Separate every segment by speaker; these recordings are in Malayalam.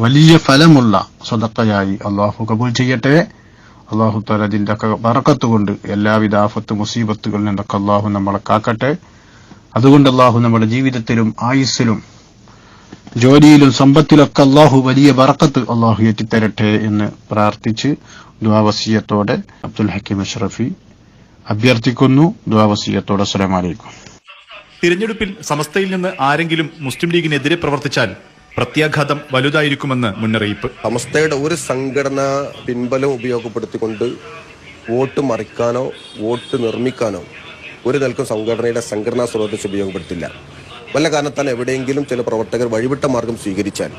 Speaker 1: വലിയ ഫലമുള്ള സ്വതക്കയായി അള്ളാഹു കബൂൽ ചെയ്യട്ടെ. അള്ളാഹു താല അതിന്റെ ഒക്കെ കൊണ്ട് എല്ലാവിധ ആഫത്ത് മുസീബത്തുകളിൽ നിന്നൊക്കെ അള്ളാഹു നമ്മളെ കാക്കട്ടെ. അതുകൊണ്ട് അള്ളാഹു നമ്മുടെ ജീവിതത്തിലും ആയുസ്സിലും ജോലിയിലും സമ്പത്തിലൊക്കെ അള്ളാഹു വലിയ വറക്കത്ത് അള്ളാഹു എത്തിത്തരട്ടെ എന്ന് പ്രാർത്ഥിച്ച് ദ്വാവസീയത്തോടെ അബ്ദുൽ ഹക്കീം അഷ്റഫി അഭ്യർത്ഥിക്കുന്നു. ദ്വാവസീയത്തോടെ അസ്സലാമു അലൈക്കും.
Speaker 2: തിരഞ്ഞെടുപ്പിൽ സമസ്തയിൽ നിന്ന് ആരെങ്കിലും മുസ്ലിം ലീഗിനെതിരെ പ്രവർത്തിച്ചാൽ പ്രത്യാഘാതം വലുതായിരിക്കുമെന്ന് മുന്നറിയിപ്പ്.
Speaker 3: സമസ്തയുടെ ഒരു സംഘടന പിൻബലം ഉപയോഗപ്പെടുത്തിക്കൊണ്ട് വോട്ട് മറിക്കാനോ വോട്ട് നിർമ്മിക്കാനോ ഒരു നിലക്കും സംഘടനയുടെ സംഘടനാ സ്രോതസ് ഉപയോഗപ്പെടുത്തില്ല. വല്ല കാരണത്താൽ എവിടെയെങ്കിലും ചില പ്രവർത്തകർ വഴിവിട്ട മാർഗം സ്വീകരിച്ചാൽ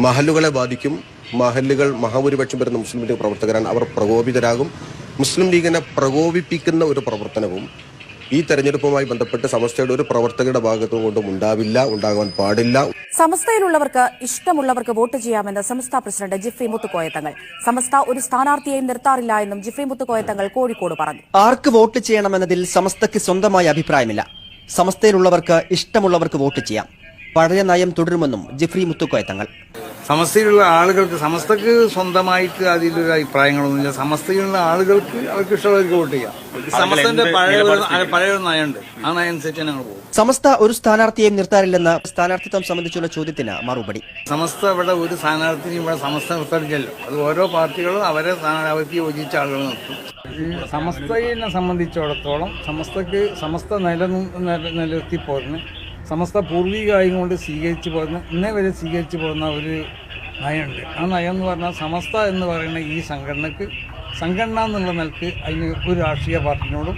Speaker 3: മഹലുകളെ ബാധിക്കും. മഹലുകൾ മഹാഭൂരിപക്ഷം വരുന്ന മുസ്ലിം ലീഗ് പ്രവർത്തകരാണ്. അവർ പ്രകോപിതരാകും. മുസ്ലിം ലീഗിനെ പ്രകോപിപ്പിക്കുന്ന ഒരു പ്രവർത്തനവും ഈ തെരഞ്ഞെടുപ്പുമായി ബന്ധപ്പെട്ട് സമസ്തയുടെ ഒരു പ്രവർത്തകരുടെ ഭാഗത്തു കൊണ്ടും ഉണ്ടാവില്ല ഉണ്ടാകാൻ പാടില്ല.
Speaker 4: സമസ്തയിലുള്ളവർക്ക് ഇഷ്ടമുള്ളവർക്ക് വോട്ട് ചെയ്യാമെന്ന് സമസ്ത പ്രസിഡന്റ് ജിഫ്രി മുത്തുക്കോയത്തങ്ങൾ. സമസ്ത ഒരു സ്ഥാനാർത്ഥിയെയും നിർത്താറില്ല എന്നും ജിഫ്രി മുത്തുക്കോയത്തങ്ങൾ കോഴിക്കോട് പറഞ്ഞു.
Speaker 5: ആർക്ക് വോട്ട് ചെയ്യണമെന്നതിൽ സമസ്തയ്ക്ക് സ്വന്തമായ അഭിപ്രായമില്ല. സമസ്തയിലുള്ളവർക്ക് ഇഷ്ടമുള്ളവർക്ക് വോട്ട് ചെയ്യാം. പഴയ നയം തുടരുമെന്നും ജിഫ്രി മുത്തുക്കോയത്തങ്ങൾ.
Speaker 6: സമസ്തയിലുള്ള ആളുകൾക്ക് സമസ്തക്ക് സ്വന്തമായിട്ട് അതിലൊരു അഭിപ്രായങ്ങളൊന്നുമില്ല. സമസ്തയിലുള്ള ആളുകൾക്ക് അവർക്ക് ഇഷ്ടമുള്ളവർക്ക് വോട്ട് ചെയ്യാം. സമസ്തന്റെ പഴയ നയമുണ്ട്. ആ നയം അനുസരിച്ച് ഞങ്ങൾ പോകും.
Speaker 5: സമസ്ത ഒരു സ്ഥാനാർത്ഥിയെയും നിർത്താറില്ലെന്ന സ്ഥാനാർത്ഥിത്വം സംബന്ധിച്ചുള്ള ചോദ്യത്തിന് മറുപടി.
Speaker 6: സമസ്ത ഇവിടെ ഒരു സ്ഥാനാർത്ഥിയും ഇവിടെ സമസ്ത നിർത്തടിച്ചല്ലോ അത് ഓരോ പാർട്ടികളും അവരെ അവർക്ക് യോജിച്ച ആളുകൾ നിർത്തും. സമസ്തയെ സംബന്ധിച്ചിടത്തോളം സമസ്തക്ക് സമസ്ത നില നിലനിർത്തി പോരുന്ന സമസ്ത പൂർവികായും കൊണ്ട് സ്വീകരിച്ചു പോകുന്ന ഇന്നേ വരെ സ്വീകരിച്ചു പോകുന്ന ഒരു നയമുണ്ട്. ആ നയം എന്ന് പറഞ്ഞാൽ സമസ്ത എന്ന് പറയുന്ന ഈ സംഘടനക്ക് സംഘടന എന്നുള്ള നിലയ്ക്ക് അതിന് ഒരു രാഷ്ട്രീയ പാർട്ടിനോടും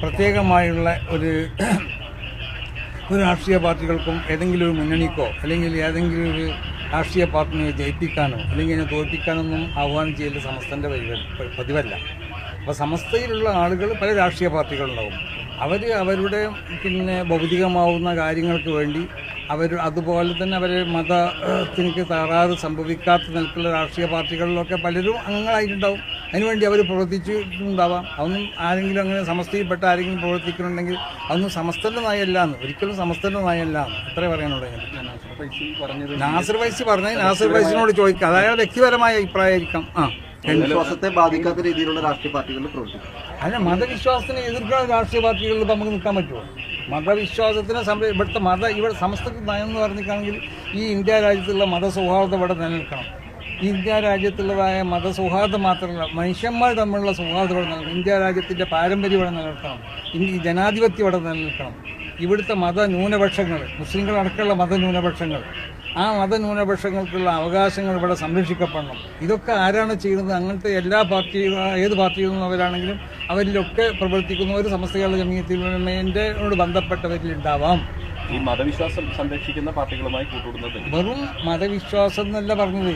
Speaker 6: പ്രത്യേകമായുള്ള ഒരു ഒരു രാഷ്ട്രീയ പാർട്ടികൾക്കും ഏതെങ്കിലും ഒരു മുന്നണിക്കോ അല്ലെങ്കിൽ ഏതെങ്കിലും ഒരു രാഷ്ട്രീയ പാർട്ടിനെ ജയിപ്പിക്കാനോ അല്ലെങ്കിൽ അതിനെ തോൽപ്പിക്കാനൊന്നും ആഹ്വാനം ചെയ്യൽ സമസ്തന്റെ പതിവ- പതിവല്ല. അപ്പോൾ സമസ്തയിലുള്ള ആളുകൾ പല രാഷ്ട്രീയ പാർട്ടികളുണ്ടാവും. അവർ അവരുടെ പിന്നെ ഭൗതികമാവുന്ന കാര്യങ്ങൾക്ക് വേണ്ടി അവർ അതുപോലെ തന്നെ അവർ മതത്തിനക്ക് തകരാറ് സംഭവിക്കാത്ത നിലക്കുള്ള രാഷ്ട്രീയ പാർട്ടികളിലൊക്കെ പലരും അംഗങ്ങളായിട്ടുണ്ടാവും. അതിനുവേണ്ടി അവർ പ്രവർത്തിച്ചിട്ടുണ്ടാവാം. അതൊന്നും ആരെങ്കിലും അങ്ങനെ സമസ്തയിൽപ്പെട്ട ആരെങ്കിലും പ്രവർത്തിക്കുന്നുണ്ടെങ്കിൽ അതൊന്നും സമസ്തന്റെ നയമല്ല എന്ന് ഒരിക്കലും സമസ്തന്റെ നയമല്ല എന്ന് അത്രേ പറയാനുള്ളത് നാസർ വൈസ് പറഞ്ഞത് നാസർ വൈസിനോട് ചോദിക്കാം. അതായത് വ്യക്തിപരമായ അഭിപ്രായമായിരിക്കാം. ആ.
Speaker 7: വിശ്വാസത്തെ ബാധിക്കാത്ത രീതിയിലുള്ള രാഷ്ട്രീയ പാർട്ടികളിൽ പ്രവർത്തിക്കും.
Speaker 6: അല്ല മതവിശ്വാസത്തിനെ എതിർക്കുന്ന രാഷ്ട്രീയ പാർട്ടികളിൽ നമുക്ക് നിൽക്കാൻ പറ്റുമോ? മതവിശ്വാസത്തിനെ സംര ഇവിടുത്തെ മത ഇവിടെ സമസ്തക്ക് നയം എന്ന് പറഞ്ഞിട്ടാണെങ്കിൽ ഈ ഇന്ത്യ രാജ്യത്തുള്ള മതസൗഹാർദ്ദം ഇവിടെ നിലനിൽക്കണം. ഇന്ത്യ രാജ്യത്തുള്ളതായ മതസൗഹാർദ്ദം മാത്രമല്ല മനുഷ്യന്മാർ തമ്മിലുള്ള സൗഹാർദ്ദം ഇവിടെ നിലനിൽക്കണം. ഇന്ത്യ രാജ്യത്തിന്റെ പാരമ്പര്യം ഇവിടെ നിലനിൽക്കണം. ഇന്ത്യ ജനാധിപത്യം ഇവിടെ നിലനിൽക്കണം. ഇവിടുത്തെ മത ന്യൂനപക്ഷങ്ങൾ മുസ്ലിങ്ങളടക്കമുള്ള മതന്യൂനപക്ഷങ്ങൾ ആ മതന്യൂനപക്ഷങ്ങൾക്കുള്ള അവകാശങ്ങൾ ഇവിടെ സംരക്ഷിക്കപ്പെടണം. ഇതൊക്കെ ആരാണ് ചെയ്യുന്നത്? അങ്ങനത്തെ എല്ലാ പാർട്ടി ഏത് പാർട്ടിയിൽ നിന്നവരാണെങ്കിലും അവരിലൊക്കെ പ്രവർത്തിക്കുന്ന ഒരു സമസ്തകളുടെ ജമീയത്തിനോട് ബന്ധപ്പെട്ടവരിൽ ഉണ്ടാവാം
Speaker 7: ഈ മതവിശ്വാസം സംരക്ഷിക്കുന്ന പാർട്ടികളുമായി കൂട്ടുകൂടുന്നത്
Speaker 6: വെറും മതവിശ്വാസം എന്നല്ല പറഞ്ഞത്.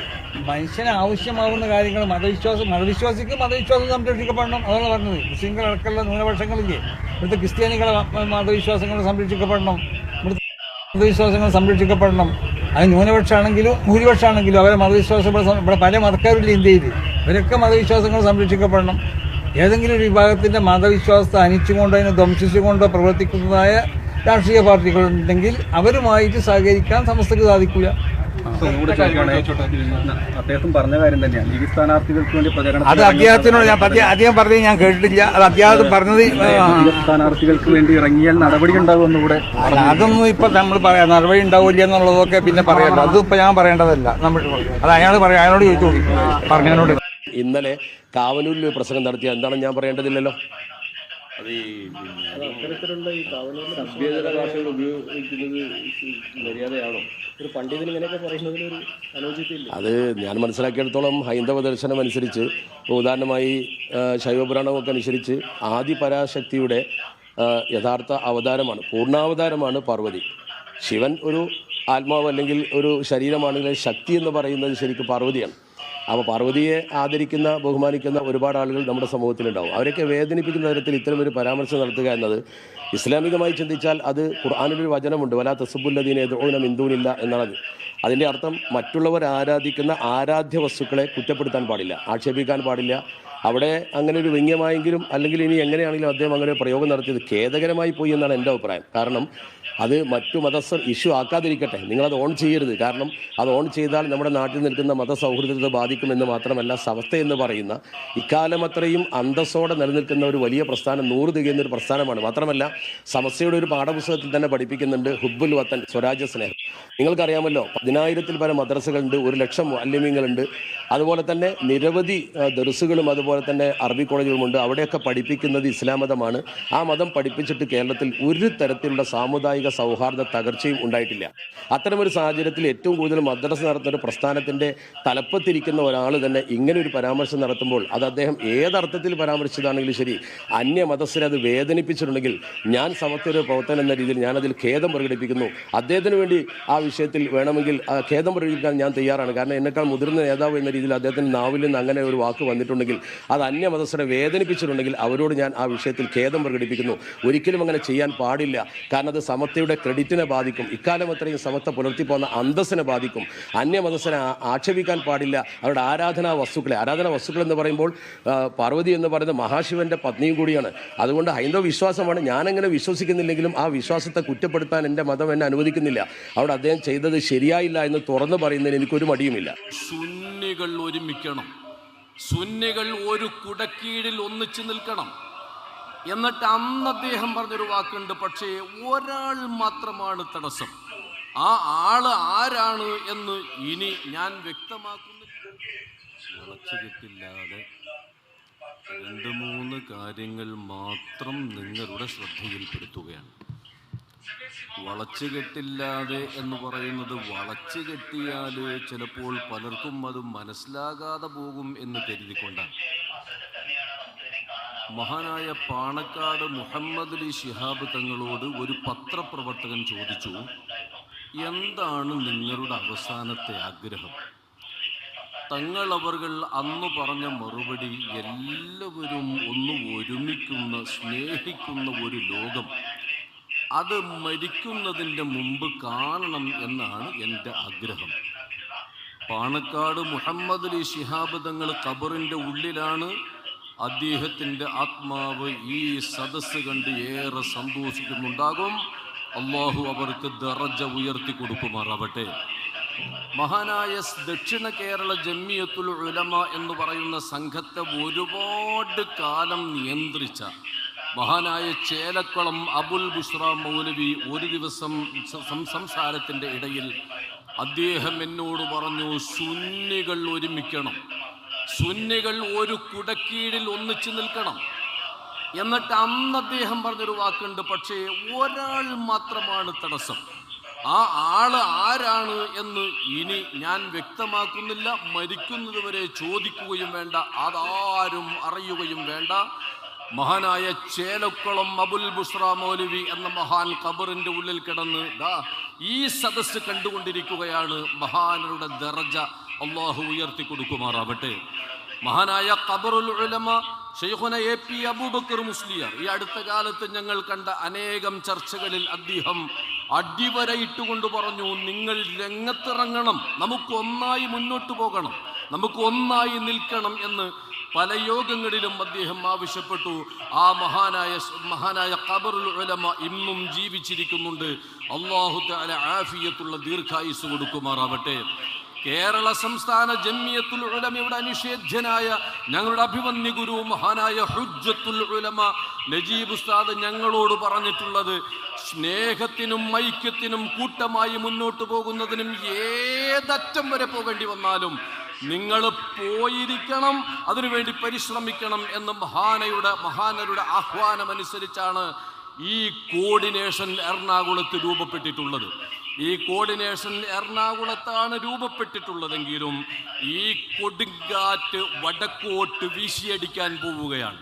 Speaker 6: മനുഷ്യന് ആവശ്യമാവുന്ന കാര്യങ്ങൾ മതവിശ്വാസം മതവിശ്വാസിക്ക് മതവിശ്വാസം സംരക്ഷിക്കപ്പെടണം അതാണ് പറഞ്ഞത്. മുസ്ലിങ്ങളടക്കമുള്ള ന്യൂനപക്ഷങ്ങളില്ലേ? ഇവിടുത്തെ ക്രിസ്ത്യാനികളെ മതവിശ്വാസങ്ങൾ സംരക്ഷിക്കപ്പെടണം. ഇവിടുത്തെ മതവിശ്വാസങ്ങൾ സംരക്ഷിക്കപ്പെടണം. അത് ന്യൂനപക്ഷമാണെങ്കിലും ഭൂരിപക്ഷമാണെങ്കിലും അവരെ മതവിശ്വാസം ഇവിടെ പല മതക്കാരില്ല ഇന്ത്യയിൽ ഇവരൊക്കെ മതവിശ്വാസങ്ങൾ സംരക്ഷിക്കപ്പെടണം. ഏതെങ്കിലും ഒരു വിഭാഗത്തിന്റെ മതവിശ്വാസത്തെ അനിച്ചുകൊണ്ടോ അതിനെ ധ്വംസിച്ചുകൊണ്ടോ പ്രവർത്തിക്കുന്നതായ രാഷ്ട്രീയ പാർട്ടികളുണ്ടെങ്കിൽ അവരുമായിട്ട് സഹകരിക്കാൻ സമസ്തക്ക് സാധിക്കില്ല.
Speaker 7: അദ്ദേഹം പറഞ്ഞ കാര്യം തന്നെയാണ്. ലീഗ് സ്ഥാനാർത്ഥികൾക്ക് വേണ്ടി പ്രചരണം
Speaker 6: അത് അദ്ദേഹത്തിനോട് ഞാൻ അദ്ദേഹം അദ്ദേഹം പറഞ്ഞത് ഞാൻ കേട്ടിട്ടില്ല. അത് അദ്ദേഹം പറഞ്ഞത്
Speaker 7: സ്ഥാനാർത്ഥികൾക്ക് വേണ്ടി ഇറങ്ങിയാൽ നടപടി ഉണ്ടാകുമെന്ന് കൂടെ
Speaker 6: അതൊന്നും ഇപ്പൊ നമ്മൾ പറയാം. നടപടി ഉണ്ടാവില്ല എന്നുള്ളതൊക്കെ പിന്നെ പറയണ്ട അതും ഇപ്പൊ ഞാൻ പറയേണ്ടതല്ല. നമ്മൾ അത് അയാൾ പറയാം അയാളോട് ചോദിച്ചു? പറഞ്ഞതിനോട്.
Speaker 3: ഇന്നലെ കാവനൂരിൽ ഒരു പ്രസംഗം നടത്തിയ എന്താണ് ഞാൻ പറയേണ്ടതില്ലല്ലോ?
Speaker 7: അത്തരത്തിലുള്ള ഈ സഭ്യതര ഭാഷകൾ ഉപയോഗിക്കുന്നത് മര്യാദയാണോ? ഒരു അലോചിത്തില്ല
Speaker 3: അത് ഞാൻ മനസ്സിലാക്കിയിടത്തോളം ഹൈന്ദവ ദർശനം അനുസരിച്ച് ഉദാഹരണമായി ശൈവപുരാണമൊക്കെ അനുസരിച്ച് ആദി പരാശക്തിയുടെ യഥാർത്ഥ അവതാരമാണ് പൂർണാവതാരമാണ് പാർവതി. ശിവൻ ഒരു ആത്മാവ് അല്ലെങ്കിൽ ഒരു ശരീരമാണെങ്കിൽ ശക്തി എന്ന് പറയുന്നത് ശരിക്കും പാർവതിയാണ്. അപ്പോൾ പാർവതിയെ ആദരിക്കുന്ന ബഹുമാനിക്കുന്ന ഒരുപാട് ആളുകൾ നമ്മുടെ സമൂഹത്തിലുണ്ടാവും. അവരൊക്കെ വേദനിപ്പിക്കുന്ന തരത്തിൽ ഇത്തരം ഒരു പരാമർശം നടത്തുക എന്നത് ഇസ്ലാമികമായി ചിന്തിച്ചാൽ അത് ഖുർആാനിലൊരു വചനമുണ്ട് വലാ തസുബുല്ലദീനെ എതിർന്ന മിന്ദൂനില്ല എന്നുള്ളത് അതിന്റെ അർത്ഥം മറ്റുള്ളവർ ആരാധിക്കുന്ന ആരാധ്യ വസ്തുക്കളെ കുറ്റപ്പെടുത്താൻ പാടില്ല ആക്ഷേപിക്കാൻ പാടില്ല അവിടെ അങ്ങനെ ഒരു വ്യംഗ്യമായെങ്കിലും അല്ലെങ്കിൽ ഇനി എങ്ങനെയാണെങ്കിലും അദ്ദേഹം അങ്ങനെ പ്രയോഗം നടത്തിയത് ഖേദകരമായി പോയി എന്നാണ് എന്റെ അഭിപ്രായം. കാരണം അത് മറ്റു മതസ്ഥർ ഇഷ്യൂ ആക്കാതിരിക്കട്ടെ. നിങ്ങളത് ഓൺ ചെയ്യരുത്. കാരണം അത് ഓൺ ചെയ്താൽ നമ്മുടെ നാട്ടിൽ നിൽക്കുന്ന മതസൗഹൃദത്തെ ബാധിക്കുമെന്ന് മാത്രമല്ല സമസ്ത എന്ന് പറയുന്ന ഇക്കാലം അത്രയും അന്തസ്സോടെ നിലനിൽക്കുന്ന ഒരു വലിയ പ്രസ്ഥാനം നൂറ് തികയുന്ന ഒരു പ്രസ്ഥാനമാണ്. മാത്രമല്ല സമസ്തയുടെ ഒരു പാഠപുസ്തകത്തിൽ തന്നെ പഠിപ്പിക്കുന്നുണ്ട് ഹുബുൽ വത്തൻ സ്വരാജ്യ സ്നേഹം. നിങ്ങൾക്കറിയാമല്ലോ പതിനായിരത്തിൽ പരം മദ്രസകളുണ്ട് ഒരു ലക്ഷം അല്യമ്യങ്ങളുണ്ട് അതുപോലെ തന്നെ നിരവധി ദർസുകളും അതുപോലെ തന്നെ അറബി കോളേജുകളുമുണ്ട് അവിടെയൊക്കെ പഠിപ്പിക്കുന്നത് ഇസ്ലാം മതമാണ്. ആ മതം പഠിപ്പിച്ചിട്ട് കേരളത്തിൽ ഒരു തരത്തിലുള്ള സാമുദായിക സൗഹാർദ്ദ തകർച്ചയും ഉണ്ടായിട്ടില്ല. അത്തരമൊരു സാഹചര്യത്തിൽ ഏറ്റവും കൂടുതൽ മദ്രസ നടത്തുന്ന ഒരു പ്രസ്ഥാനത്തിന്റെ തലപ്പത്തിരിക്കുന്ന ഒരാൾ തന്നെ ഇങ്ങനെ ഒരു പരാമർശം നടത്തുമ്പോൾ അത് അദ്ദേഹം ഏതർത്ഥത്തിൽ പരാമർശിച്ചതാണെങ്കിലും ശരി അന്യ മതസ്ഥരെ അത് വേദനിപ്പിച്ചിട്ടുണ്ടെങ്കിൽ ഞാൻ സമത്വ ഒരു പ്രവർത്തനം എന്ന രീതിയിൽ ഞാനതിൽ ഖേദം പ്രകടിപ്പിക്കുന്നു. അദ്ദേഹത്തിന് വേണ്ടി ആ വിഷയത്തിൽ വേണമെങ്കിൽ ഖേദം പ്രകടിപ്പിക്കാൻ ഞാൻ തയ്യാറാണ്. കാരണം എന്നെക്കാൾ മുതിർന്ന നേതാവ് എന്ന രീതിയിൽ അദ്ദേഹത്തിന്റെ നാവിൽ നിന്ന് അങ്ങനെ ഒരു വാക്ക് വന്നിട്ടുണ്ടെങ്കിൽ അത് അന്യമതസ്ഥരെ വേദനിപ്പിച്ചിട്ടുണ്ടെങ്കിൽ അവരോട് ഞാൻ ആ വിഷയത്തിൽ ഖേദം പ്രകടിപ്പിക്കുന്നു. ഒരിക്കലും അങ്ങനെ ചെയ്യാൻ പാടില്ല. കാരണം അത് സമത്വയുടെ ക്രെഡിറ്റിനെ ബാധിക്കും. ഇക്കാലം അത്രയും സമത്വ പുലർത്തിപ്പോന്ന അന്തസ്സിനെ ബാധിക്കും. അന്യമതസ്ഥനെ ആക്ഷേപിക്കാൻ പാടില്ല. അവരുടെ ആരാധനാ വസ്തുക്കളെ. ആരാധനാ വസ്തുക്കൾ എന്ന് പറയുമ്പോൾ പാർവതി എന്ന് പറയുന്നത് മഹാശിവന്റെ പത്നിയും കൂടിയാണ്. അതുകൊണ്ട് ഹൈന്ദവ വിശ്വാസമാണ്. ഞാനങ്ങനെ വിശ്വസിക്കുന്നില്ലെങ്കിലും ആ വിശ്വാസത്തെ കുറ്റപ്പെടുത്താൻ എന്റെ മതം എന്നെ അനുവദിക്കുന്നില്ല. അവിടെ അദ്ദേഹം ചെയ്തത് ശരിയായില്ല എന്ന് തുറന്നു പറയുന്നതിന് എനിക്കൊരു മടിയുമില്ല.
Speaker 8: സുന്നികൾ ഒരുമിക്കണം. സുന്നികൾ ഒരു കുടക്കീഴിൽ ഒന്നിച്ചു നിൽക്കണം. എന്നിട്ട് അന്ന് അദ്ദേഹം പറഞ്ഞൊരു വാക്കുണ്ട് പക്ഷേ ഒരാൾ മാത്രമാണ് തടസ്സം. ആ ആൾ ആരാണ് എന്ന് ഇനി ഞാൻ വ്യക്തമാക്കുന്നില്ല വളച്ചുകെട്ടില്ലാതെ രണ്ട് മൂന്ന് കാര്യങ്ങൾ മാത്രം നിങ്ങളുടെ ശ്രദ്ധയിൽപ്പെടുത്തുകയാണ്. വളച്ചുകെട്ടില്ലാതെ എന്ന് പറയുന്നത് വളച്ചു കെട്ടിയാൽ ചിലപ്പോൾ പലർക്കും അത് മനസ്സിലാകാതെ പോകും എന്ന് കരുതിക്കൊണ്ടാണ്. മഹാനായ പാണക്കാട് മുഹമ്മദ് അലി ഷിഹാബ് തങ്ങളോട് ഒരു പത്രപ്രവർത്തകൻ ചോദിച്ചു എന്താണ് നിങ്ങളുടെ അവസാനത്തെ ആഗ്രഹം? തങ്ങൾ അവർകൾ അന്ന് പറഞ്ഞ മറുപടി എല്ലാവരും ഒന്ന് ഒരുമിക്കുന്ന സ്നേഹിക്കുന്ന ഒരു ലോകം അത് മരിക്കുന്നതിന്റെ മുമ്പ് കാണണം എന്നാണ് എന്റെ ആഗ്രഹം. പാണക്കാട് മുഹമ്മദ് അലി ശിഹാബ് തങ്ങൾ ഖബറിന്റെ ഉള്ളിലാണ് അദ്ദേഹത്തിന്റെ ആത്മാവ് ഈ സദസ്സ് കണ്ട് ഏറെ സന്തോഷിക്കുന്നുണ്ടാകും. അള്ളാഹു അവർക്ക് ദറജ ഉയർത്തി കൊടുക്കുമാറാവട്ടെ. മഹാനായ ദക്ഷിണ കേരള ജമ്മിയത്തുൽ ഉലമ എന്ന് പറയുന്ന സംഘത്തെ ഒരുപാട് കാലം നിയന്ത്രിച്ച മഹാനായ ചേലക്കുളം അബുൽ ബുഷ്ര മൗലവി ഒരു ദിവസം സംസാരത്തിന്റെ ഇടയിൽ അദ്ദേഹം എന്നോട് പറഞ്ഞു സുന്നികൾ ഒരുമിക്കണം. സുന്നികൾ ഒരു കുടക്കീഴിൽ ഒന്നിച്ചു നിൽക്കണം. എന്നിട്ട് അന്ന് അദ്ദേഹം പറഞ്ഞൊരു വാക്കുണ്ട് പക്ഷേ ഒരാൾ മാത്രമാണ് തടസ്സം. ആ ആൾ ആരാണ് എന്ന് ഇനി ഞാൻ വ്യക്തമാക്കുന്നില്ല. മരിക്കുന്നതുവരെ ചോദിക്കുകയും വേണ്ട. അതാരും അറിയുകയും വേണ്ട. മഹാനായ ചേലക്കുളം അബുൽ ബുഷ്ര മൗലവി എന്ന മഹാൻ ഖബറിന്റെ ഉള്ളിൽ കിടന്ന് ദാ ഈ സദസ് കണ്ടുകൊണ്ടിരിക്കുകയാണ് മഹാനരുടെ ദറജ അള്ളാഹു ഉയർത്തി കൊടുക്കുമാറാവട്ടെ. മഹാനായ ഖബറുൽ ഉലമ ഷെയ്ഖുന എ പി അബൂബക്കർ മുസ്ലിയർ ഈ അടുത്ത കാലത്ത് ഞങ്ങൾ കണ്ട അനേകം ചർച്ചകളിൽ അദ്ദേഹം അടിവരയിട്ടുകൊണ്ട് പറഞ്ഞു നിങ്ങൾ രംഗത്തിറങ്ങണം നമുക്ക് ഒന്നായി മുന്നോട്ട് പോകണം. നമുക്ക് ഒന്നായി നിൽക്കണം എന്ന് പല യോഗങ്ങളിലും അദ്ദേഹം ആവശ്യപ്പെട്ടു. ആ മഹാനായ മഹാനായ ഖബറുൽ ഉലമ ഇന്നും ജീവിച്ചിരിക്കുന്നുണ്ട്. അള്ളാഹു തആല ആഫിയത്തുള്ള ദീർഘായുസ് കൊടുക്കുമാറാവട്ടെ. കേരള സംസ്ഥാന ജമ്മിയത്തുൽ ഉലമയുടെ അനുഷേധ്യനായ ഞങ്ങളുടെ അഭിമന്യ ഗുരു മഹാനായ ഹുജ്ജത്തുൽ ഉലമ നജീബ് ഉസ്താദ് ഞങ്ങളോട് പറഞ്ഞിട്ടുള്ളത് സ്നേഹത്തിനും ഐക്യത്തിനും കൂട്ടമായി മുന്നോട്ട് പോകുന്നതിനും ഏതറ്റം വരെ പോകേണ്ടി വന്നാലും നിങ്ങൾ പോയിരിക്കണം അതിനുവേണ്ടി പരിശ്രമിക്കണം എന്ന് മഹാനയുടെ മഹാനരുടെ ആഹ്വാനം അനുസരിച്ചാണ് ഈ കോർഡിനേഷൻ എറണാകുളത്ത് രൂപപ്പെട്ടിട്ടുള്ളത്. ഈ കോർഡിനേഷൻ എറണാകുളത്താണ് രൂപപ്പെട്ടിട്ടുള്ളതെങ്കിലും ഈ കൊടുങ്കാറ്റ് വടക്കോട്ട് വീശിയടിക്കാൻ പോവുകയാണ്.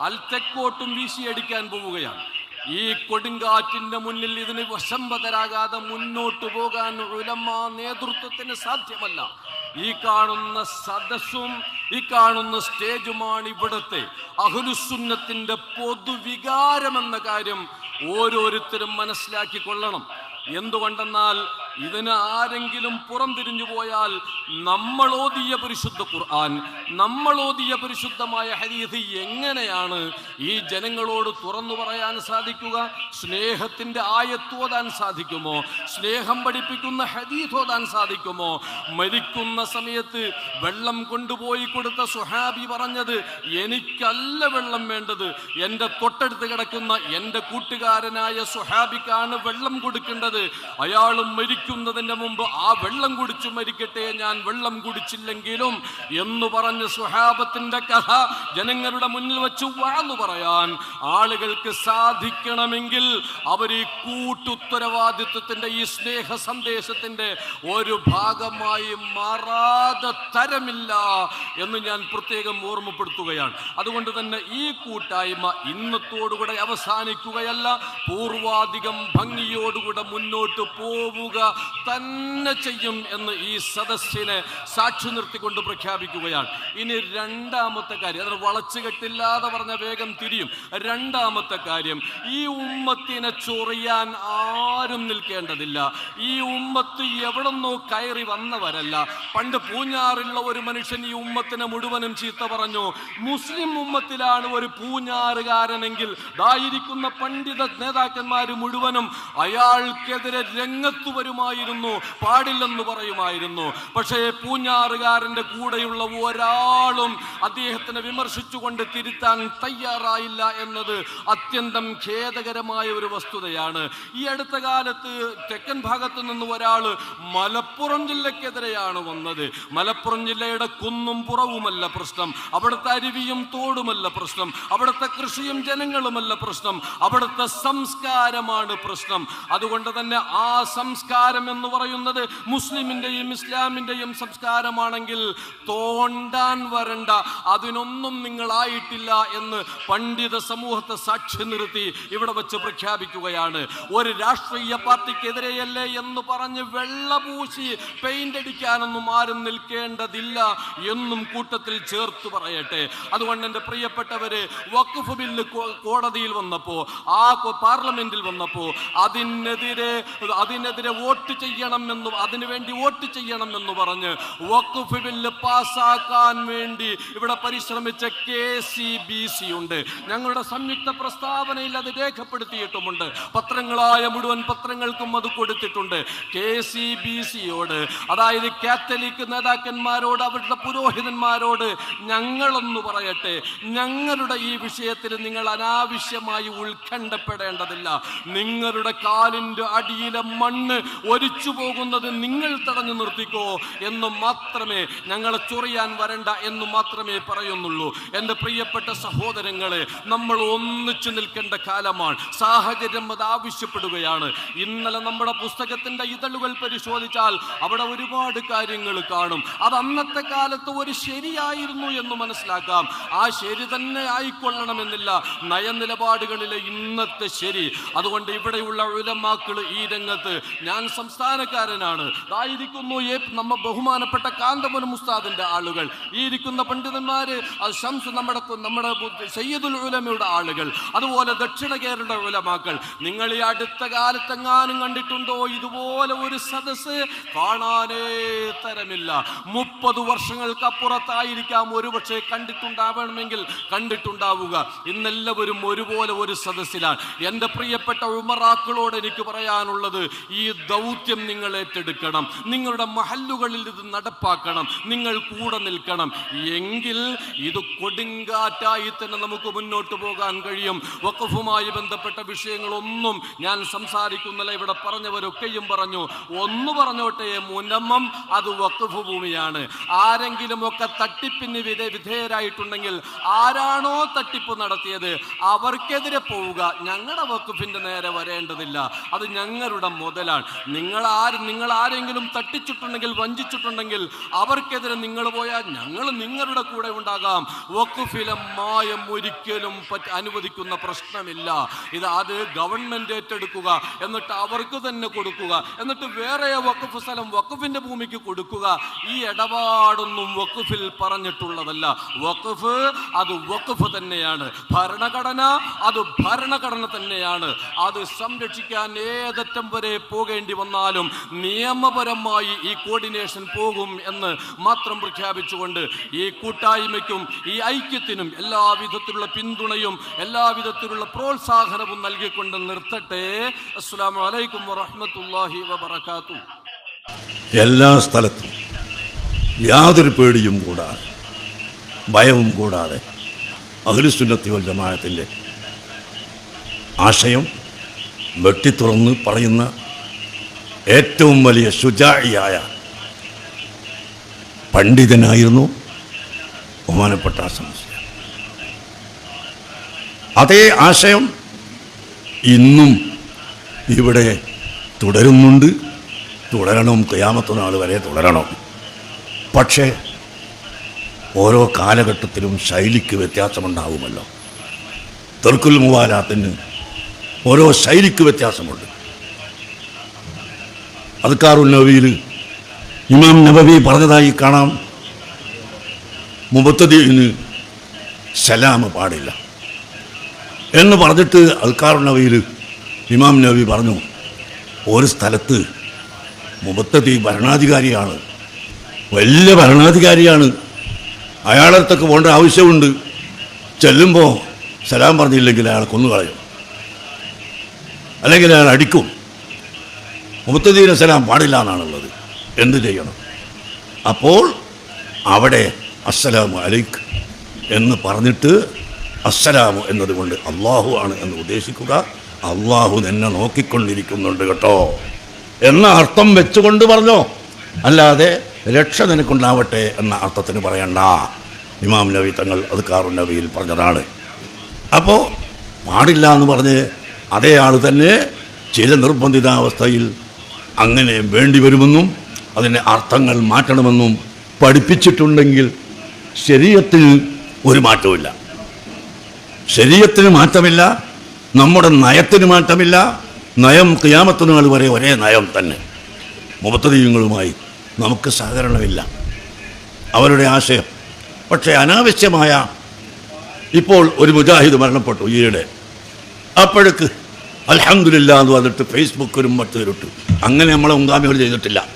Speaker 8: അൽത്തക്കോട്ടും വീശിയടിക്കാൻ പോവുകയാണ്. ഈ കൊടുങ്കാറ്റിന്റെ മുന്നിൽ ഇതിന് വശംബതരാകാതെ മുന്നോട്ട് പോകാൻ ഉലമ നേതൃത്വത്തിന് സാധ്യമല്ല. ഈ കാണുന്ന സദസ്സും ഈ കാണുന്ന സ്റ്റേജുമാണ് ഇവിടുത്തെ. അഹുലുസുന്നത്തിന്റെ പൊതുവികാരം എന്ന കാര്യം ഓരോരുത്തരും മനസ്സിലാക്കി കൊള്ളണം എന്തുകൊണ്ടെന്നാൽ ഇതിന് ആരെങ്കിലും പുറംതിരിഞ്ഞു പോയാൽ നമ്മൾ ഓതിയ പരിശുദ്ധ ഖുർആൻ നമ്മൾ ഓതിയ പരിശുദ്ധമായ ഹരീത് എങ്ങനെയാണ് ഈ ജനങ്ങളോട് തുറന്നു പറയാൻ സാധിക്കുക? സ്നേഹത്തിന്റെ ആയത്തോതാൻ സാധിക്കുമോ? സ്നേഹം പഠിപ്പിക്കുന്ന ഹദീസ് ഓതാൻ സാധിക്കുമോ? മരിക്കുന്ന സമയത്ത് വെള്ളം കൊണ്ടുപോയി കൊടുത്ത സുഹാബി പറഞ്ഞത് എനിക്കല്ല വെള്ളം വേണ്ടത്. എന്റെ തൊട്ടടുത്ത് കിടക്കുന്ന എന്റെ കൂട്ടുകാരനായ സുഹാബിക്കാണ് വെള്ളം കൊടുക്കേണ്ടത്. അയാളും മരിക്കുന്നതിന് മുമ്പ് ആ വെള്ളം കുടിച്ചു മരിക്കട്ടെ ഞാൻ വെള്ളം കുടിച്ചില്ലെങ്കിലും എന്ന് പറഞ്ഞ് സുഹാബത്തിന്റെ കഥ ജനങ്ങളുടെ മുന്നിൽ വെച്ച് വാഴ്ന്നു പറയാൻ ആളുകൾക്ക് സാധിക്കണമെങ്കിൽ അവർ ഈ കൂട്ടുത്തരവാദിത്വത്തിന്റെ ഈ സ്നേഹ സന്ദേശത്തിന്റെ ഒരു ഭാഗമായി മാറാതെ തരമില്ല എന്ന് ഞാൻ പ്രത്യേകം ഓർമ്മപ്പെടുത്തുകയാണ്. അതുകൊണ്ട് തന്നെ ഈ കൂട്ടായ്മ ഇന്നത്തോടുകൂടെ അവസാനിക്കുകയല്ല. പൂർവാധികം ഭംഗിയോടുകൂടെ മുന്നോട്ട് പോവുക തന്നെ ചെയ്യും എന്ന് ഈ സദസ്സിനെ സാക്ഷി നിർത്തിക്കൊണ്ട് പ്രഖ്യാപിക്കുകയാണ്. ഇനി രണ്ടാമത്തെ കാര്യം അതിന് വളച്ചു കെട്ടില്ലാതെ പറഞ്ഞ വേഗം തിരിയും. രണ്ടാമത്തെ കാര്യം ഈ ഉമ്മത്തിനെ ചൊറിയാൻ ആരും നിൽക്കേണ്ടതില്ല. ഈ ഉമ്മത്ത് എവിടെന്നോ കയറി വന്നവരല്ല. പണ്ട് പൂഞ്ഞാറുള്ള ഒരു മനുഷ്യൻ ഈ ഉമ്മത്തിനെ മുഴുവനും ചീത്ത പറഞ്ഞു. മുസ്ലിം ഉമ്മത്തിലാണ് ഒരു പൂഞ്ഞാറുകാരനെങ്കിൽ ദായിരിക്കുന്ന പണ്ഡിത നേതാക്കന്മാർ മുഴുവനും അയാൾക്കെതിരെ രംഗത്ത് വരുമായിരുന്നു പാടില്ലെന്ന് പറയുമായിരുന്നു. പക്ഷേ പൂഞ്ഞാറുകാരന്റെ കൂടെയുള്ള ഒരാളും അദ്ദേഹത്തിനെ വിമർശിച്ചുകൊണ്ട് തിരുത്താൻ തയ്യാറായില്ല എന്നത് അത്യന്തം ഖേദകരമായ ഒരു വസ്തുതയാണ്. ഈ അടുത്ത കാലത്ത് തെക്കൻ ഭാഗത്ത് നിന്ന് ഒരാൾ മലപ്പുറം ജില്ലക്കെതിരെയാണ് വന്നത്. മലപ്പുറം ജില്ലയുടെ കുന്നും പുറവുമല്ല പ്രശ്നം. അവിടുത്തെ അരുവിയും തോടുമല്ല പ്രശ്നം. അവിടുത്തെ കൃഷിയും ജനങ്ങളുമല്ല പ്രശ്നം. അവിടുത്തെ സംസ്കാരമാണ് പ്രശ്നം. അതുകൊണ്ട് തന്നെ ആ സംസ്കാരം എന്ന് പറയുന്നത് മുസ്ലിമിന്റെയും ഇസ്ലാമിന്റെയും സംസ്കാരമാണെങ്കിൽ തോണ്ടാൻ വരണ്ട അതിനൊന്നും നിങ്ങളായിട്ടില്ല എന്ന് പണ്ഡിത സമൂഹത്തെ സാക്ഷി നിർത്തി ഇവിടെ വെച്ച് പ്രഖ്യാപിക്കുകയാണ്. ഒരു രാഷ്ട്രീയ പാർട്ടിക്കെതിരെയല്ലേ എന്ന് പറഞ്ഞ് വെള്ളപൂശി പെയിന്റ് അടിക്കാനൊന്നും ആരും നിൽക്കേണ്ടതില്ല എന്നും കൂട്ടത്തിൽ ചേർത്ത് പറയട്ടെ. അതുകൊണ്ട് എന്റെ പ്രിയപ്പെട്ടവര് വഖഫ് ബില്ല് കോടതിയിൽ വന്നപ്പോ ആ പാർലമെന്റിൽ വന്നപ്പോ അതിനെതിരെ അതിനെതിരെ വോട്ട് ചെയ്യണം ചെയ്യണമെന്ന് അതിനുവേണ്ടി വോട്ട് ചെയ്യണമെന്ന് പറഞ്ഞ് വഖഫ് ബില്ല് പാസ്സാക്കാൻ വേണ്ടി ഇവിടെ പരിശ്രമിച്ച കെ സി ബി സി ഉണ്ട്. ഞങ്ങളുടെ സംയുക്ത പ്രസ്താവനയിൽ അത് രേഖപ്പെടുത്തിയിട്ടുമുണ്ട്. പത്രങ്ങളായ മുഴുവൻ പത്രങ്ങൾക്കും അത് കൊടുത്തിട്ടുണ്ട്. കെ സി ബി സിയോട് അതായത് കാത്തലിക് നേതാക്കന്മാരോട് അവരുടെ പുരോഹിതന്മാരോട് ഞങ്ങളൊന്ന് പറയട്ടെ. ഞങ്ങളുടെ ഈ വിഷയത്തിൽ നിങ്ങൾ അനാവശ്യമായി ഉത്കണ്ഠപ്പെടേണ്ടതില്ല. നിങ്ങളുടെ കാലിന്റെ അടിയിലെ മണ്ണ് ഒലിച്ചു പോകുന്നത് നിങ്ങൾ തടഞ്ഞു നിർത്തിക്കോ എന്ന് മാത്രമേ ഞങ്ങളെ ചൊറിയാൻ വരണ്ട എന്ന് മാത്രമേ പറയുന്നുള്ളൂ. എന്റെ പ്രിയപ്പെട്ട സഹോദരങ്ങളെ നമ്മൾ ഒന്നിച്ചു നിൽക്കേണ്ട കാലമാണ്. സാഹചര്യം അത് ആവശ്യപ്പെടുകയാണ്. ഇന്നലെ നമ്മുടെ പുസ്തകത്തിന്റെ ഇതളുകൾ പരിശോധിച്ചാൽ അവിടെ ഒരുപാട് കാര്യങ്ങൾ കാണും. അത് അന്നത്തെ കാലത്ത് ഒരു ശരിയായിരുന്നു എന്ന് മനസ്സിലാക്കാം. ആ ശരി തന്നെ ആയിക്കൊള്ളണമെന്നില്ല. നയനിലപാടുകളിലെ ഇന്നത്തെ ശരി. അതുകൊണ്ട് ഇവിടെയുള്ള ഉലമാക്കൾ ഈ രംഗത്ത് ഞാൻ സംസ്ഥാനക്കാരനാണ്. ആയിരിക്കുന്നു നമ്മ ബഹുമാനപ്പെട്ട കാന്തപുരം ഉസ്താദിന്റെ ആളുകൾ. ഈ ഇരിക്കുന്ന പണ്ഡിതന്മാര് ഷംസ് നമ്മുടെ നമ്മുടെ സയ്യദുൽ ഉലമയുടെ ആളുകൾ. അതുപോലെ ദക്ഷിണ കേരള ഉലമാക്കൾ. നിങ്ങൾ ഈ അടുത്ത കാലത്തെങ്ങാനും കണ്ടിട്ടുണ്ടോ? ഇതുപോലെ ഒരു സദസ് കാണാനേ തരമില്ല. മുപ്പത് വർഷങ്ങൾക്കപ്പുറത്തായിരിക്കാം ഒരുപക്ഷെ കണ്ടിട്ടുണ്ടാവണമെങ്കിൽ കണ്ടിട്ടുണ്ടാവുക. ഇന്നെല്ലാവരും ഒരുപോലെ ഒരു സദസ്സിലാണ്. എന്റെ പ്രിയപ്പെട്ട ഉമറാക്കളോട് എനിക്ക് പറയാനുള്ളത് ഈ ദൗത്യം നിങ്ങൾ ഏറ്റെടുക്കണം. നിങ്ങളുടെ മഹല്ലുകളിൽ ഇത് നടപ്പാക്കണം. നിങ്ങൾ കൂടെ നിൽക്കണം. എങ്കിൽ ഇത് കൊടുങ്കാറ്റായി തന്നെ നമുക്ക് മുന്നോട്ട് പോകാൻ കഴിയും. വഖഫുമായി ബന്ധപ്പെട്ട വിഷയങ്ങളൊന്നും ഞാൻ സംസാരിക്കുന്നില്ല. ഇവിടെ പറഞ്ഞവരൊക്കെയും പറഞ്ഞു. ഒന്ന് പറഞ്ഞോട്ടെ മുനമ്മം അത് വഖഫ് ഭൂമിയാണ്. ആരെങ്കിലും ഒക്കെ തട്ടിപ്പിന് വിധേ വിധേയരായിട്ടുണ്ടെങ്കിൽ ആരാണോ തട്ടിപ്പ് നടത്തിയത് അവർക്കെതിരെ പോവുക. ഞങ്ങളുടെ വഖഫിന്റെ നേരെ വരേണ്ടതില്ല. അത് ഞങ്ങളുടെ മുതലാണ്. നിങ്ങൾ ആര് നിങ്ങൾ ആരെങ്കിലും തട്ടിച്ചിട്ടുണ്ടെങ്കിൽ വഞ്ചിച്ചിട്ടുണ്ടെങ്കിൽ അവർക്കെതിരെ നിങ്ങൾ പോയാൽ ഞങ്ങൾ നിങ്ങളുടെ കൂടെ ഉണ്ടാകാം. വക്കുഫിലം മായം ഒരിക്കലും അനുവദിക്കുന്ന പ്രശ്നമില്ല. ഇത് അത് ഗവൺമെന്റ് ഏറ്റെടുക്കുക എന്നിട്ട് അവർക്ക് തന്നെ കൊടുക്കുക എന്നിട്ട് വേറെ വക്കുഫ് സ്ഥലം വക്കുഫിന്റെ ഭൂമിക്ക് കൊടുക്കുക. ഈ ഇടപാടൊന്നും വക്കുഫിൽ പറഞ്ഞിട്ടുള്ളതല്ല. വക്കുഫ് അത് വക്കുഫ് തന്നെയാണ്. ഭരണഘടന അത് ഭരണഘടന തന്നെയാണ്. അത് സംരക്ഷിക്കാൻ ഏതറ്റം വരെ പോകേണ്ടി വന്നാലും നിയമപരമായി ഈ കോർഡിനേഷൻ പോകും എന്ന് മാത്രം പ്രഖ്യാപിച്ചുകൊണ്ട് ഈ കൂട്ടായ്മയ്ക്കും ഈ ഐക്യത്തിനും എല്ലാവിധത്തിലുള്ള പിന്തുണയും എല്ലാവിധത്തിലുള്ള പ്രോത്സാഹനവും നൽകിക്കൊണ്ട് നിർത്തട്ടെ. അസ്സാം വലൈക്കും വറഹമത്തല്ലാഹി വബർക്കാത്തു
Speaker 9: എല്ലാ സ്ഥലത്തും യാതൊരു പേടിയും കൂടാതെ ഭയവും കൂടാതെ അഖിലുസുന്നത്തി വൽ ആശയം വെട്ടിത്തുറന്ന് പറയുന്ന ഏറ്റവും വലിയ ശുചായിയായ പണ്ഡിതനായിരുന്നു ബഹുമാനപ്പെട്ട സംശയം അതേ ആശയം ഇന്നും ഇവിടെ തുടരുന്നുണ്ട്. തുടരണം ക്യാമത്ത നാൾ വരെ തുടരണം. പക്ഷേ ഓരോ കാലഘട്ടത്തിലും ശൈലിക്ക് വ്യത്യാസമുണ്ടാവുമല്ലോ. തെർക്കുൽ മുവാലാത്തിന് ഓരോ ശൈലിക്ക് വ്യത്യാസമുണ്ട്. അദ്ക്കാറുൽ നബിയിൽ ഇമാം നബവി പറഞ്ഞതായി കാണാം. മുബത്തദീന് സലാമ് പാടില്ല. എന്ന് പറഞ്ഞിട്ട് അൽക്കാറു നബിയിൽ ഇമാം നബി പറഞ്ഞു ഒരു സ്ഥലത്ത് മുബത്തദി ഭരണാധികാരിയാണ് വലിയ ഭരണാധികാരിയാണ്. അയാളടുത്തൊക്കെ പോകേണ്ട ആവശ്യമുണ്ട്. ചെല്ലുമ്പോൾ സലാം പറഞ്ഞില്ലെങ്കിൽ അയാളെ കൊന്നുകളയും. അല്ലെങ്കിൽ അയാൾ അടിക്കും. മുബത്തദീന സലാം പാടില്ല എന്നാണുള്ളത്. എന്ത് ചെയ്യണം? അപ്പോൾ അവിടെ അസ്സലാമു അലൈക്ക് എന്ന് പറഞ്ഞിട്ട് അസ്സലാമു എന്നതുകൊണ്ട് അള്ളാഹു ആണ് എന്ന് ഉദ്ദേശിക്കുക. അള്ളാഹു എന്നെ നോക്കിക്കൊണ്ടിരിക്കുന്നുണ്ട് കേട്ടോ. എന്ന അർത്ഥം വെച്ചുകൊണ്ട് പറഞ്ഞോ. അല്ലാതെ രക്ഷ നിനക്കുണ്ടാവട്ടെ എന്ന അർത്ഥത്തിന് പറയണ്ട. ഇമാം നബി തങ്ങൾ അത് കാറു നബിയിൽ പറഞ്ഞതാണ്. അപ്പോൾ പാടില്ല എന്ന് പറഞ്ഞ് അതേ ആൾ തന്നെ ചില നിർബന്ധിതാവസ്ഥയിൽ അങ്ങനെ വേണ്ടി വരുമെന്നും അതിന്റെ അർത്ഥങ്ങൾ മാറ്റണമെന്നും പഠിപ്പിച്ചിട്ടുണ്ടെങ്കിൽ ശരീരത്തിന് ഒരു മാറ്റമില്ല ശരീരത്തിന് മാറ്റമില്ല നമ്മുടെ നയത്തിന് മാറ്റമില്ല നയം ക്യാമത്തിനാൾ വരെ ഒരേ നയം തന്നെ. മുപ്പത്തദീയങ്ങളുമായി നമുക്ക് സഹകരണമില്ല. അവരുടെ ആശയം. പക്ഷേ അനാവശ്യമായ ഇപ്പോൾ ഒരു മുജാഹിദ് മരണപ്പെട്ടു ഈയിടെ. അപ്പോഴേക്ക് അൽഹംദുലില്ല എന്ന് പറഞ്ഞിട്ട് ഫേസ്ബുക്കിലും മറ്റൊരുട്ട് അങ്ങനെ നമ്മളെ മുൻഗാമികൾ ചെയ്തിട്ടില്ല.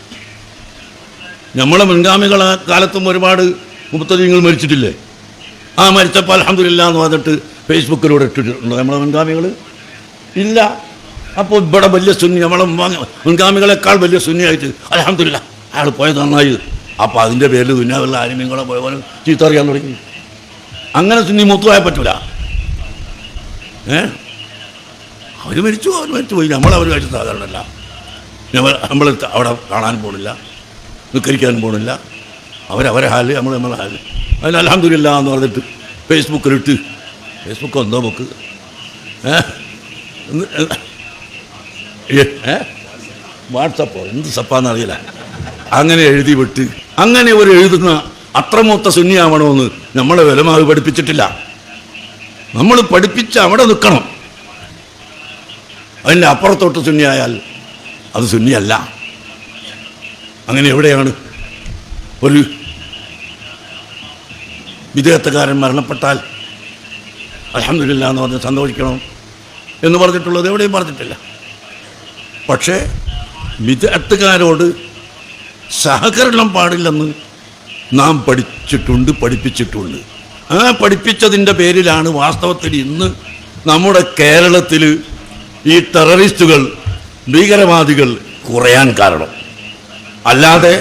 Speaker 9: നമ്മളെ മുൻഗാമികളെ കാലത്തും ഒരുപാട് മുപ്പത്തതിങ്ങൾ മരിച്ചിട്ടില്ലേ? ആ മരിച്ചപ്പോൾ അലഹമില്ല എന്ന് പറഞ്ഞിട്ട് ഫേസ്ബുക്കിലൂടെ ഇട്ടിട്ടുണ്ട്. നമ്മളെ മുൻഗാമികൾ ഇല്ല. അപ്പോൾ ഇവിടെ വലിയ സുന്നി നമ്മളെ മുൻഗാ- മുൻഗാമികളെക്കാൾ വലിയ സുന്നിയായിട്ട് അലഹമില്ല അയാൾ പോയത് നന്നായി. അപ്പോൾ അതിന്റെ പേരിൽ ദുന്യാവുള്ള ആനിമ്യങ്ങളെ പോയവന് ചീത്ത അറിയാൻ തുടങ്ങി. അങ്ങനെ സുന്നി മൂത്തുവായ പറ്റൂല. ഏ? അവർ മരിച്ചു അവർ മരിച്ചു പോയി നമ്മൾ നമ്മളവരുമായിട്ട് സാധാരണല്ല നമ്മൾ നമ്മൾ അവിടെ കാണാൻ പോകുന്നില്ല നിൽക്കരിക്കാൻ പോകുന്നില്ല അവരവരെ ഹാൽ നമ്മൾ നമ്മളെ ഹാൽ. അതിന് അലഹമില്ല എന്ന് പറഞ്ഞിട്ട് ഫേസ്ബുക്കിലിട്ട്. ഫേസ്ബുക്ക് എന്തോ ബുക്ക്? വാട്സപ്പോ? എന്ത് സപ്പാന്ന് അറിയില്ല. അങ്ങനെ എഴുതി വിട്ട് അങ്ങനെ ഒരു എഴുതുന്ന അത്രമൂത്ത സുന്നിയാവണമെന്ന് നമ്മളെ വിലമാവ് പഠിപ്പിച്ചിട്ടില്ല. നമ്മൾ പഠിപ്പിച്ച് അവിടെ നിൽക്കണം. അതിന്റെ അപ്പുറത്തോട്ട് സുന്നിയായാൽ അത് സുന്നിയല്ല. അങ്ങനെ എവിടെയാണ് ഒരു വിദേഹത്തുകാരൻ മരണപ്പെട്ടാൽ അലഹമില്ല എന്ന് പറഞ്ഞ് സന്തോഷിക്കണം എന്ന് പറഞ്ഞിട്ടുള്ളത് എവിടെയും പറഞ്ഞിട്ടില്ല. പക്ഷേ വിദഗ്ധക്കാരോട് സഹകരണം പാടില്ലെന്ന് നാം പഠിച്ചിട്ടുണ്ട് പഠിപ്പിച്ചിട്ടുണ്ട്. ആ പഠിപ്പിച്ചതിന്റെ പേരിലാണ് വാസ്തവത്തിൽ ഇന്ന് നമ്മുടെ കേരളത്തിൽ ഈ ടെററിസ്റ്റുകൾ ഭീകരവാദികൾ കുറയാൻ കാരണം. അല്ലാതെ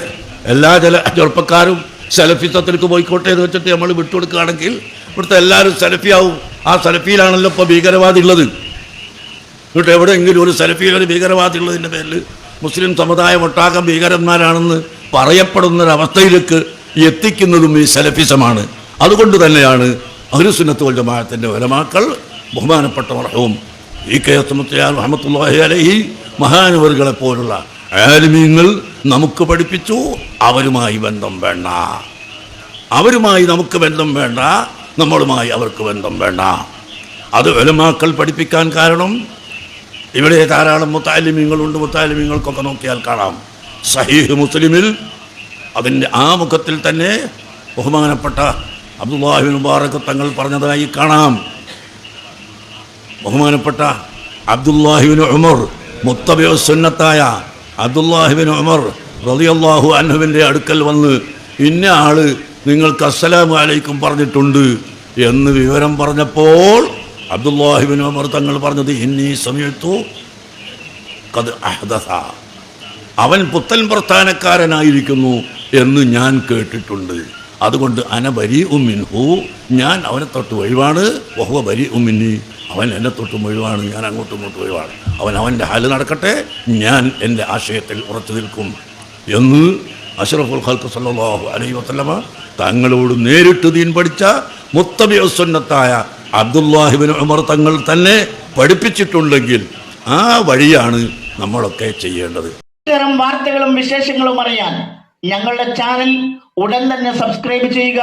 Speaker 9: എല്ലാ ചില ചെറുപ്പക്കാരും സെലഫിസത്തിലേക്ക് പോയിക്കോട്ടെ എന്ന് വെച്ചിട്ട് നമ്മൾ വിട്ടുകൊടുക്കുകയാണെങ്കിൽ ഇവിടുത്തെ എല്ലാവരും സെലഫിയാവും ആ സെലഫിയിലാണല്ലോ ഇപ്പോൾ ഭീകരവാദി ഉള്ളത്. എന്നിട്ട് എവിടെയെങ്കിലും ഒരു സെലഫിയിൽ ഒരു ഭീകരവാദി ഉള്ളതിന്റെ പേരിൽ മുസ്ലിം സമുദായം ഒട്ടാകം ഭീകരന്മാരാണെന്ന് പറയപ്പെടുന്നൊരവസ്ഥയിലേക്ക് എത്തിക്കുന്നതും ഈ സെലഫിസമാണ് അതുകൊണ്ട് തന്നെയാണ് അഹ്ലുസുന്നത്ത് വൽ ജമാഅത്തിന്റെ ഒരമാക്കൾ ബഹുമാനപ്പെട്ട മർഹവും ഈ കെ എസ് മുത്തയാൽ മുഹമ്മത്തുല്ലാഹി അലഹി മഹാനവറുകളെ പോലുള്ള ആലിമീങ്ങൾ നമുക്ക് പഠിപ്പിച്ചു അവരുമായി ബന്ധം വേണ്ട. അവരുമായി നമുക്ക് ബന്ധം വേണ്ട നമ്മളുമായി അവർക്ക് ബന്ധം വേണ്ട. അത് ഒലമാക്കൾ പഠിപ്പിക്കാൻ കാരണം ഇവിടെ ധാരാളം മുത്താലിമീങ്ങളുണ്ട് മുത്താലിമീങ്ങൾക്കൊക്കെ നോക്കിയാൽ കാണാം. സഹീഹ് മുസ്ലിമിൽ അതിന്റെ ആമുഖത്തിൽ മുഖത്തിൽ തന്നെ ബഹുമാനപ്പെട്ട അബ്ദുല്ലാഹിബിൻ മുബാറക്ക് തങ്ങൾ പറഞ്ഞതായി കാണാം. ബഹുമാനപ്പെട്ട അബ്ദുല്ലാഹിബിൻ ഉമർ മുത്തബിയോ സുന്നത്തായ അബ്ദുല്ലാഹിബിൻ ഉമർ റളിയല്ലാഹു അൻഹുവിന്റെ അടുക്കൽ വന്ന് ഇന്ന ആൾ നിങ്ങൾക്ക് അസ്സലാമു അലൈക്കും പറഞ്ഞിട്ടുണ്ട് എന്ന് വിവരം പറഞ്ഞപ്പോൾ അബ്ദുല്ലാഹിബിൻ ഉമർ തങ്ങൾ പറഞ്ഞത് ഇന്നീ സമയത്തു കത് അഹദസ അവൻ പുത്തൻ പ്രസ്ഥാനക്കാരനായിരിക്കുന്നു എന്ന് ഞാൻ കേട്ടിട്ടുണ്ട്. അതുകൊണ്ട് അന ബരി ഉമ്മിൻഹു ഞാൻ അവനെ തൊട്ട് ഒഴിവാണ്. ബഹുവ ബരി ഉമ്മിന്നി അവൻ എന്നെ തൊട്ടും ഒഴിവാണ് ഞാൻ അങ്ങോട്ടും ഇങ്ങോട്ടും ഒഴിവാണ് അവൻ അവന്റെ ഹാൽ നടക്കട്ടെ ഞാൻ എന്റെ ആശയത്തിൽ ഉറച്ചു നിൽക്കും. എന്ന് അഷറഫുൽ ഖൽക്ക് സല്ലാഹു അലൈ വസ്ലമ തങ്ങളോട് നേരിട്ട് ദീൻ പഠിച്ച മുത്തബിയ സുന്നത്തായ അബ്ദുല്ലാഹിബിൻ ഉമർ തങ്ങൾ തന്നെ പഠിപ്പിച്ചിട്ടുണ്ടെങ്കിൽ ആ വഴിയാണ് നമ്മളൊക്കെ ചെയ്യേണ്ടത്.
Speaker 10: ഇത്തരം വാർത്തകളും വിശേഷങ്ങളും അറിയാൻ ഞങ്ങളുടെ ചാനൽ ഉടൻ തന്നെ സബ്സ്ക്രൈബ് ചെയ്യുക.